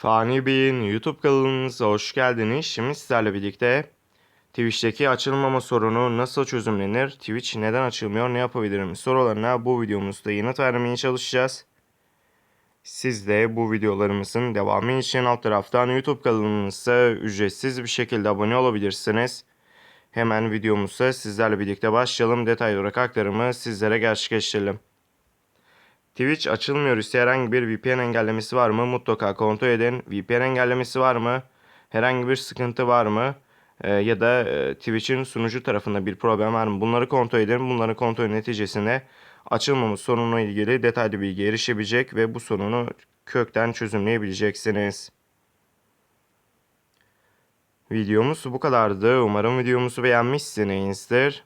Fani Bey'in YouTube kanalımıza hoş geldiniz. Şimdi sizlerle birlikte Twitch'teki açılmama sorunu nasıl çözümlenir, Twitch neden açılmıyor, ne yapabilirim sorularına bu videomuzda yanıt vermeye çalışacağız. Siz de bu videolarımızın devamı için alt taraftan YouTube kanalımıza ücretsiz bir şekilde abone olabilirsiniz. Hemen videomuza sizlerle birlikte başlayalım. Detaylı olarak aktarımı sizlere gerçekleştirelim. Twitch açılmıyor ise herhangi bir VPN engellemesi var mı? Mutlaka kontrol edin. VPN engellemesi var mı? Herhangi bir sıkıntı var mı? Ee, ya da e, Twitch'in sunucu tarafında bir problem var mı? Bunları kontrol edin. Bunların kontrol neticesinde açılmama sorununa ilgili detaylı bilgi erişebilecek ve bu sorunu kökten çözümleyebileceksiniz. Videomuz bu kadardı. Umarım videomuzu beğenmişsinizdir.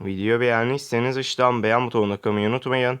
Video beğendiyseniz aşağıdan beğen butonuna tıklamayı unutmayın.